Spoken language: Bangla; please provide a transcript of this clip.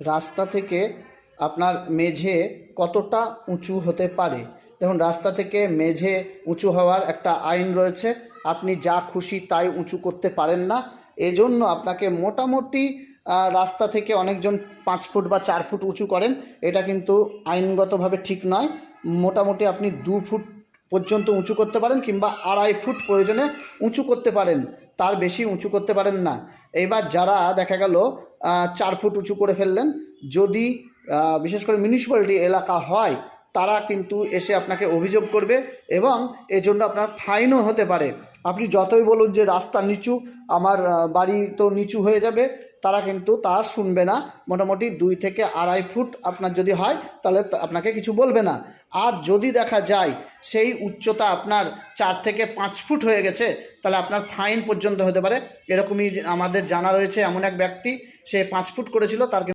রাস্তা থেকে আপনার মেঝে কতটা উঁচু হতে পারে? দেখুন, রাস্তা থেকে মেঝে উঁচু হওয়ার একটা আইন রয়েছে। আপনি যা খুশি তাই উঁচু করতে পারেন না। এজন্য আপনাকে মোটামুটি রাস্তা থেকে অনেকজন পাঁচ ফুট বা চার ফুট উঁচু করেন। এটা কিন্তু আইনগতভাবে ঠিক নয়। মোটামুটি আপনি দু ফুট পর্যন্ত উঁচু করতে পারেন কিংবা আড়াই ফুট প্রয়োজনে উঁচু করতে পারেন। তার বেশি উঁচু করতে পারেন না। এইবার যারা দেখা গেল চার ফুট উঁচু করে ফেললেন। যদি বিশেষ করে মিউনিসিপ্যালিটি এলাকা হয়, তারা কিন্তু এসে আপনাকে অভিযোগ করবে এবং এজন্য আপনার ফাইনও হতে পারে। আপনি যতই বলুন যে রাস্তা নিচু, আমার বাড়ি তো নিচু হয়ে যাবে তারা কিন্তু তা শুনবে না। মোটামুটি দুই থেকে আড়াই ফুট আপনার যদি হয়, তাহলে আপনাকে কিছু বলবে না। আর যদি দেখা যায় সেই উচ্চতা আপনার চার থেকে পাঁচ ফুট হয়ে গেছে, তাহলে আপনার ফাইন পর্যন্ত হতে পারে। এরকমই আমাদের জানা রয়েছে, এমন এক ব্যক্তি, সে পাঁচ ফুট করেছিল, তার